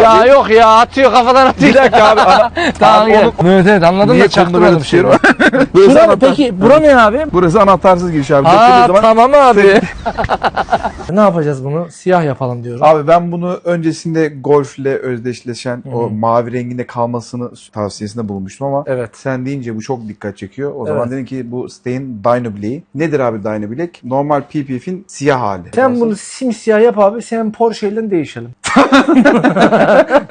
Ya yok ya atıyor kafadan atıyor. Bir dakika abi. tamam Abi gel. onu- Evet evet anladım Niye da kolunu böyle çaktırmadım şeyi. tutuyorum? Burası Bura, anahtar- peki bura ne abi? Burası anahtarsız giriş abi. Aa zaman- tamam abi. ne yapacağız bunu? Siyah yapalım diyorum. Abi ben bunu öncesinde golfle özdeşleşen o mavi renginde kalmasını tavsiyesinde bulmuştum ama Evet. sen deyince bu çok dikkat çekiyor. O zaman Evet. dedim ki bu Stey'in Dino Black'i. Nedir abi Dino Black? Normal PPF'in siyah hali. Sen bunu simsiyah yap abi. Sen Porsche ile değişelim.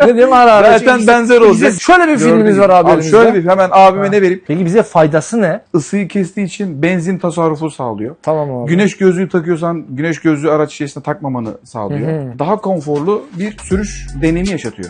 Ne diyeyim ara ara. Zaten Çünkü benzer bize olacak. Şöyle bir filmimiz Gördüğün var gibi. abi, Abi şöyle bir hemen abime Ha. ne vereyim? Peki bize faydası ne? Isıyı kestiği için benzin tasarrufu sağlıyor. Tamam abi. Güneş gözlüğü takıyorsan güneş gözlüğü araç içerisinde takmamanı sağlıyor. Hı hı. Daha konforlu bir sürüş deneyimi yaşatıyor.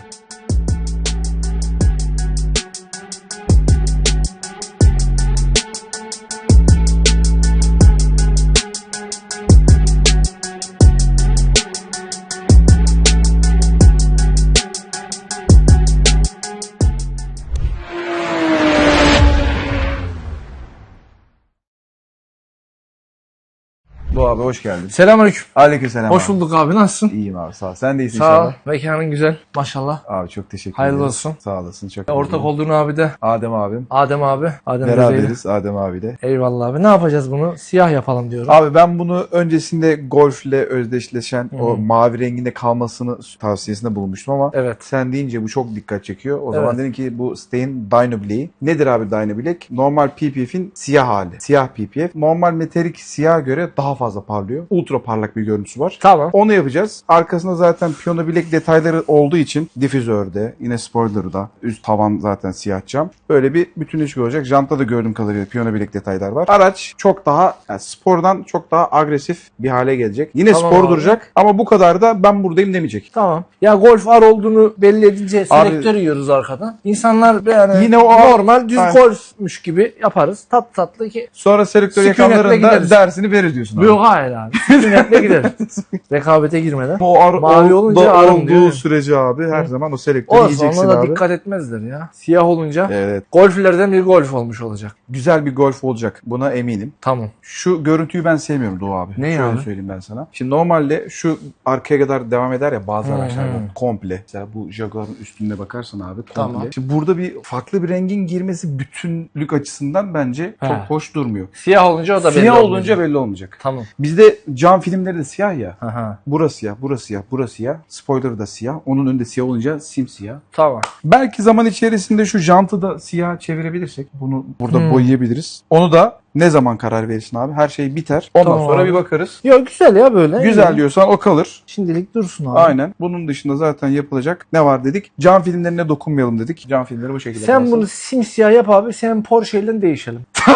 Abi hoş geldin. Selamünaleyküm. Aleykümselam Hoş abi. bulduk abi. Nasılsın? İyiyim abi sağ ol. Sen de iyisin Sağ ol. inşallah. Mekanın güzel. Maşallah. Abi çok teşekkür Hayırlı ederim. olsun. Sağ olasın çok. Ortak ederim. olduğun abi de Adem abim. Adem abi. Adem. Beraberiz Adem abiyle. Eyvallah abi. Ne yapacağız bunu? Siyah yapalım diyorum. Abi ben bunu öncesinde golfle özdeşleşen o mavi renginde kalmasını tavsiyesinde bulmuştum ama Evet. sen deyince bu çok dikkat çekiyor. O zaman Evet. dedim ki bu Stey'in Dino Black'i. Nedir abi Dino Black? Normal PPF'in siyah hali. Siyah PPF. Normal metalik siyaha göre daha fazla parlıyor. Ultra parlak bir görüntüsü var. Tamam. Onu yapacağız. Arkasında zaten piyano bilek detayları olduğu için difüzörde, yine spoiler'da, üst tavan zaten siyah cam. Böyle bir bütünleşik olacak. Jantta da gördüğüm kadarıyla piyano bilek detaylar var. Araç çok daha yani spordan çok daha agresif bir hale gelecek. Yine Tamam spor abi. duracak ama bu kadar da ben buradayım demeyecek. Tamam. Ya golf ar olduğunu belli edince Abi- selektör yiyoruz arkadan. İnsanlar yani Yine o- normal düz Aynen. golfmüş gibi yaparız. Tat tatlı ki. Sonra selektör Sükunetle gideriz. dersini verir diyorsun abi. Yok hayır abi. Sükunetle gideriz. Rekabete girmeden. O ar- Mavi o- olunca da arım olduğu diyor. sürece abi her zaman o selektörü Olsun yiyeceksin ona da abi. dikkat etmezler ya. Siyah olunca Evet. golflerden bir golf olmuş olacak. Güzel bir golf olacak. Buna eminim. Tamam. Şu görüntüyü ben sevmiyorum Doğu abi. Ne Şöyle abi? söyleyeyim ben sana. Şimdi normalde şu arkaya kadar devam eder ya bazı Hı araçlarda hı. komple. Mesela bu Jaguar'ın üstünde bakarsan abi komple. Tamam. Şimdi burada bir farklı bir rengin girmesi bütünlük açısından bence çok He. hoş durmuyor. Siyah olunca o da belli Siyah olmayacak. olunca belli olmayacak. Tamam. Bizde cam filmleri de siyah ya. Aha. Burası siyah, burası siyah, burası siyah. Spoiler da siyah. Onun önünde siyah olunca simsiyah. Tamam. Belki zaman içerisinde şu jantı da siyah çevirebilirsek bunu burada Hmm. boyayabiliriz. Onu da ne zaman karar verirsin abi? Her şey biter. Ondan Tamam sonra abi. bir bakarız. Yok güzel ya böyle. Güzel diyorsan o kalır. Şimdilik dursun abi. Aynen. Bunun dışında zaten yapılacak ne var dedik? Cam filmlerine dokunmayalım dedik. Cam filmleri bu şekilde Sen kalsın. bunu simsiyah yap abi. Sen Porsche ile değişelim.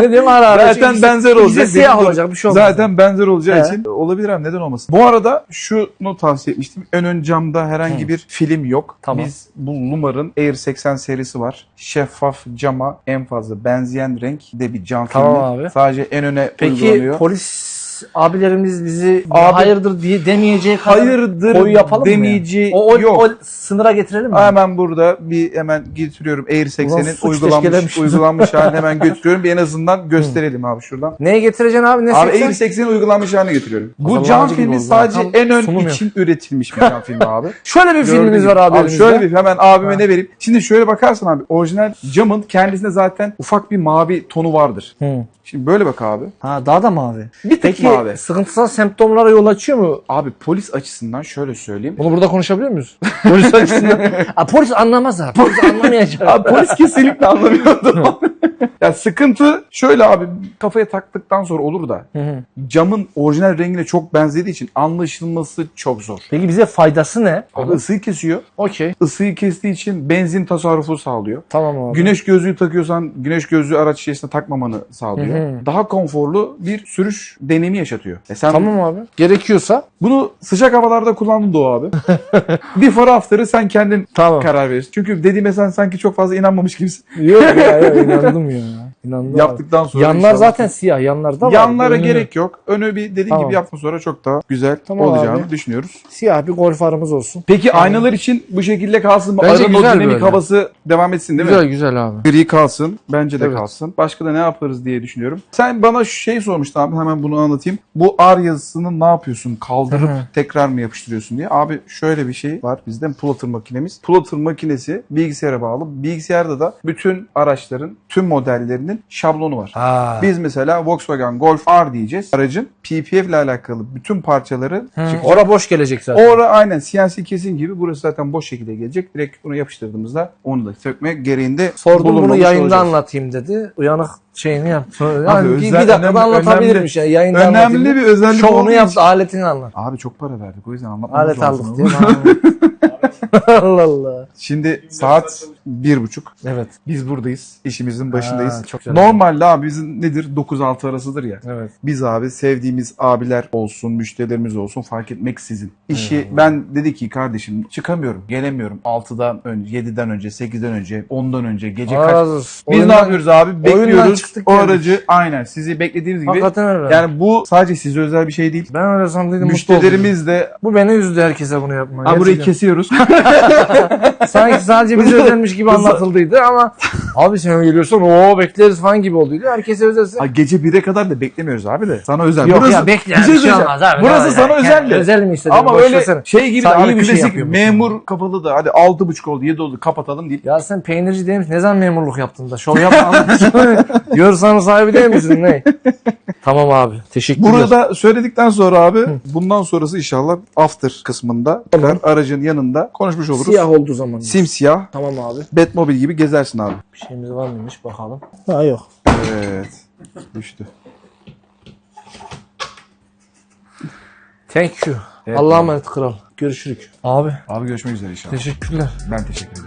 ne diyeyim ara ara. Zaten Çünkü benzer olacak. siyah Dediğim olacak bir şey olmaz. Zaten benzer olacağı He. için olabilir abi neden olmasın. Bu arada şunu tavsiye etmiştim. Ön ön camda herhangi Hı. bir film yok. Tamam. Biz bu Lumar'ın Air 80 serisi var. Şeffaf cama en fazla benzeyen renk de bir cam Tamam filmi. abi. Sadece en öne Peki uygulanıyor. polis abilerimiz bizi Abi- hayırdır diye demeyeceği kadar Hayırdır koyu yapalım demeyeceği mı? O, o, yok. o sınıra getirelim mi? Hemen burada bir hemen getiriyorum Air 80'in suç uygulanmış uygulanmış halini hemen götürüyorum. Bir en azından gösterelim abi şuradan. Neye getireceksin abi? Ne Abi seksen? Air 80'in uygulanmış halini getiriyorum. O Bu cam filmi sadece Tam en ön yok. için üretilmiş bir cam filmi abi. Şöyle bir Gördüğün filmimiz var abi, elimizde. şöyle bir hemen abime Ha. ne vereyim. Şimdi şöyle bakarsan abi orijinal camın kendisinde zaten ufak bir mavi tonu vardır. Hı. Şimdi böyle bak abi. Ha daha da mavi. Bir tık Peki mavi. sıkıntısal semptomlara yol açıyor mu? Abi polis açısından şöyle söyleyeyim. Bunu burada konuşabiliyor muyuz? polis açısından. A, polis anlamaz abi. Polis anlamayacak. Abi polis kesinlikle anlamıyordu. ya sıkıntı şöyle abi kafaya taktıktan sonra olur da Hı hı. camın orijinal rengine çok benzediği için anlaşılması çok zor. Peki bize faydası ne? Abi ısıyı kesiyor. Okey. Isıyı kestiği için benzin tasarrufu sağlıyor. Tamam abi. Güneş gözlüğü takıyorsan güneş gözlüğü araç içerisinde takmamanı sağlıyor. Hı hı. Daha konforlu bir sürüş deneyimi yaşatıyor. E sen Tamam abi. Gerekiyorsa. bunu sıcak havalarda kullandın Doğu abi. Before after'ı sen kendin Tamam. karar verirsin. Çünkü dediğime sen sanki çok fazla inanmamış gibisin. Yok ya, ya inandım ya. İnandım abi. Yaptıktan sonra Yanlar inşallah- zaten siyah. Yanlarda var. Yanlara Önünü- gerek yok. Önü bir dediğin Tamam. gibi yapma sonra çok daha güzel Tamam olacağını abi. düşünüyoruz. Siyah bir golf arımız olsun. Peki aynalar için bu şekilde kalsın mı? Bence Aranın o güzel dinamik böyle. havası devam etsin değil mi? güzel güzel abi. Gri kalsın. Bence de Evet. kalsın. Başka da ne yaparız diye düşünüyorum. Sen bana şu şey sormuştun abi. Hemen bunu anlatayım. Bu R yazısını ne yapıyorsun? Kaldırıp tekrar mı yapıştırıyorsun diye. Abi şöyle bir şey var bizde plotter makinemiz. Plotter makinesi bilgisayara bağlı. Bilgisayarda da bütün araçların, tüm modellerinin şablonu var. Ha. Biz mesela Volkswagen Golf R diyeceğiz. Aracın PPF ile alakalı bütün parçaları Hı, çıkacak. Ora boş gelecek zaten. Ora aynen CNC kesim gibi. Burası zaten boş şekilde gelecek. Direkt bunu yapıştırdığımızda onu da sökme gereğinde Sordum bunu yayında olacağız. anlatayım dedi. Uyanık şeyini yaptı. Abi Yani bir, bir özel- dakikada önemli- anlatabilirmiş ya. Yayında Önemli anlatayım. bir özellik Şovunu olduğu yaptı, için. aletini anlat. Abi çok para verdik o yüzden anlatmamız Alet lazım. aldık diye. Allah Allah. Şimdi saat bir buçuk. Evet. Biz buradayız. İşimizin başındayız. Çok güzel. Normalde abi bizim nedir? 9-6 arasıdır ya. Evet. Biz abi sevdiğimiz abiler olsun, müşterilerimiz olsun fark etmeksizin. İşi Eyvallah. ben dedi ki kardeşim çıkamıyorum, gelemiyorum. 6'dan önce, 7'den önce, 8'den önce, 10'dan önce, gece kaç. Biz ne yapıyoruz abi? Bekliyoruz. Çıktık O geldik. aracı aynen sizi beklediğimiz gibi. Hakikaten öyle. Yani bu sadece size özel bir şey değil. ben öyle sandıydım. Müşterilerimiz de Bu beni üzdü herkese bunu yapma. Abi burayı Gerçekten. kesiyoruz. Sanki sadece bize özelmiş gibi anlatıldıydı ama abi sen geliyorsun o bekleriz falan gibi olduydu. Herkese özelse. Ay, gece 1'e kadar da beklemiyoruz abi de. Sana özel. Yok burası, ya bekle. bir şey şey olmaz abi. Burası sana özel de. Özel mi istedin? Ama öyle şey gibi de, iyi abi bir şey klasik yapıyormuşsun. memur kapalı da hadi 6.30 oldu 7 oldu kapatalım değil. Ya sen peynirci değil misin? Ne zaman memurluk yaptın da? Şov yapma anlatsana. Yorsanın sahibi değil misin? Ne? tamam abi. Teşekkürler. Burada söyledikten sonra abi bundan sonrası inşallah after kısmında Tamam. aracın yanında konuşmuş oluruz. siyah olduğu zaman. Simsiyah Tamam abi. Batmobile gibi gezersin abi. Bir şeyimiz var mıymış bakalım. Ha yok. Evet. Düştü. Thank you. Evet, Allah'a emanet kral. Görüşürük. Abi Abi görüşmek üzere inşallah. teşekkürler. Ben teşekkür ederim.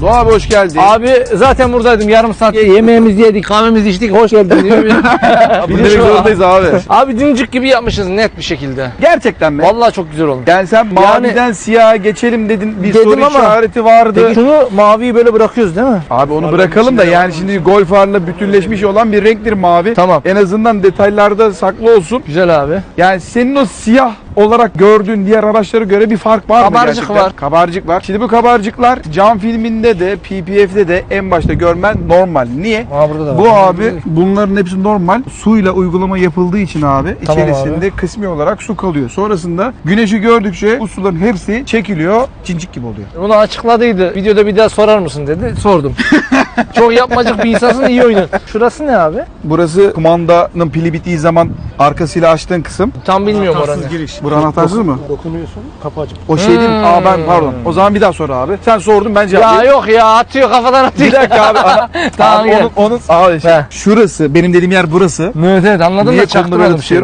Doğa abi hoş geldin. Abi zaten buradaydım yarım saat. Yemeğimizi yedik, kahvemizi içtik. Hoş geldin bir de şu- zorundayız abi. abi düncük gibi yapmışız net bir şekilde. Gerçekten mi? Vallahi çok güzel olmuş. Yani sen maviden siyaha geçelim dedin. Bir Dedim soru ama- işareti vardı. Peki şunu maviyi böyle bırakıyoruz değil mi? Abi onu bırakalım da yani şimdi Golf bütünleşmiş olan bir renktir mavi. Tamam. En azından detaylarda saklı olsun. Güzel abi. Yani senin o siyah olarak gördüğün diğer araçlara göre bir fark var mı Kabarcık gerçekten? var. Kabarcık var. Şimdi bu kabarcıklar cam filminde de PPF'de de en başta görmen normal. Niye? Aa burada da var. Bu abi bunların hepsi normal. Suyla uygulama yapıldığı için abi Tamam içerisinde kısmi olarak su kalıyor. Sonrasında güneşi gördükçe bu suların hepsi çekiliyor. Cincik gibi oluyor. Bunu açıkladıydı. Videoda bir daha sorar mısın dedi. Sordum. çok yapmacık bir insansın iyi oynan. Şurası ne abi? Burası kumandanın pili bittiği zaman arkasıyla açtığın kısım. Tam bilmiyorum oranı. giriş. Bura anahtarsız mı? Dokunuyorsun, kapı açık. O şey değil mi? Hmm. Aa ben pardon. O zaman bir daha sor abi. Sen sordun ben Ya cevaplayayım. yok ya atıyor kafadan atıyor. Bir dakika abi. Ana- Tamam, abi gel. onun, onun abi, şey, He. şurası benim dediğim yer burası. Evet evet anladım Niye da kolunu böyle çaktırmadım şey.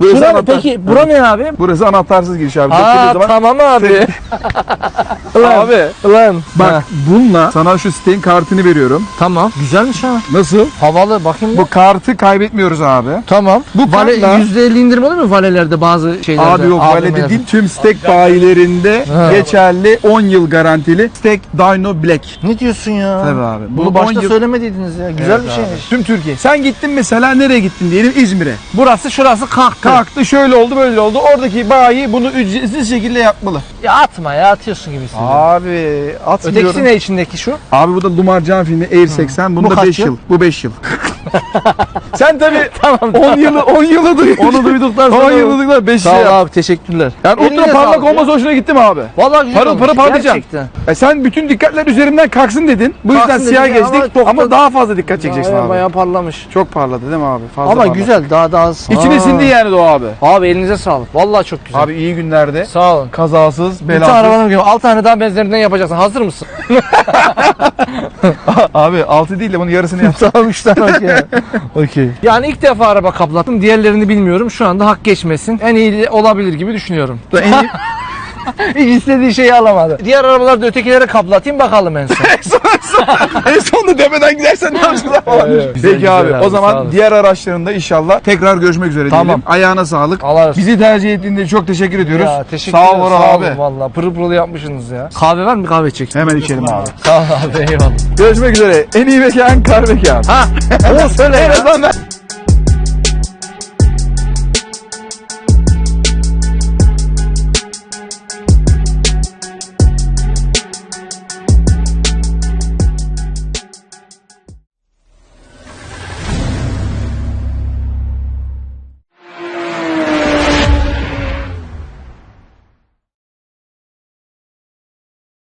Burası, Şura, anahtar- peki bura ne abi? burası anahtarsız giriş abi. Aa zaman tamam abi. Ulan, Abi Ulan. bak Ha, bununla sana şu siteyin kartını veriyorum. Tamam. Güzelmiş ha. Nasıl? Havalı bakayım. Bu kartı kaybetmiyoruz abi. Tamam. Bu Vale, kartla- %50 indirim oluyor mu valelerde bazı şeylerde? Abi yok valede değil tüm stek bayilerinde Ha. geçerli 10 yıl garantili stek Dyno Black. Ne diyorsun ya? Tabii abi. Bunu Bu başta 10 yıl- söylemediydiniz ya. Güzel Evet bir abi. şeymiş. Tüm Türkiye. Sen gittin mesela nereye gittin diyelim İzmir'e. Burası şurası kalktı. Kalktı şöyle oldu böyle oldu. Oradaki bayi bunu ücretsiz şekilde yapmalı. Ya atma ya atıyorsun gibi hissediyorum. Abi atmıyorum. Ötekisi ne içindeki şu? Abi bu da Lumar Can filmi Air 80. Bu Bunda kaç 5 yıl? yıl. Bu 5 yıl. Sen tabii Tamam. 10 yılı 10 yılı duydun. Onu duyduktan 10 sonra. yılı duyduktan 5 Sağ ol abi teşekkürler. Yani Eline ultra parlak sağlık ya. hoşuna gitti mi abi? Vallahi güzel Parıl parıl parlayacaksın. E sen bütün dikkatler üzerinden kalksın dedin. Bu yüzden Kalksın siyah ama geçtik ama da- daha fazla dikkat çekeceksin abi. bayağı parlamış. Çok parladı değil mi abi? Fazla Ama parlak. güzel daha daha az. İçine sindi yani o abi. Abi elinize sağlık. Vallahi çok güzel. Abi iyi günlerde sağ olun. kazasız, Bir belasız. tane arabanın gibi 6 tane daha benzerinden yapacaksın. Hazır mısın? Abi 6 değil de bunun yarısını yap. tamam 3 tane okey. okey. Yani ilk defa araba kaplattım. Diğerlerini bilmiyorum. Şu anda hak geçmesin. En iyi olabilir gibi düşünüyorum. en iyi Hiç istediği şeyi alamadı. Diğer arabalarda ötekilere kaplatayım bakalım en son. en sonunda demeden gidersen ne yapacaksın? falan. Evet, Peki güzel abi, abi, o sağ zaman diğer araçlarında inşallah tekrar görüşmek üzere Tamam. diyelim. Ayağına sağlık. Allah razı olsun. Bizi tercih ettiğinde çok teşekkür ediyoruz. Ya teşekkür Sağ ol ederim. Orhan abi. valla. Pırıl pırıl yapmışsınız ya. Kahve var mı kahve içeceksin? Hemen içelim abi. Sağ ol abi eyvallah. Görüşmek üzere. En iyi mekan kar mekan. Ha onu söyle Evet ya. lan ben-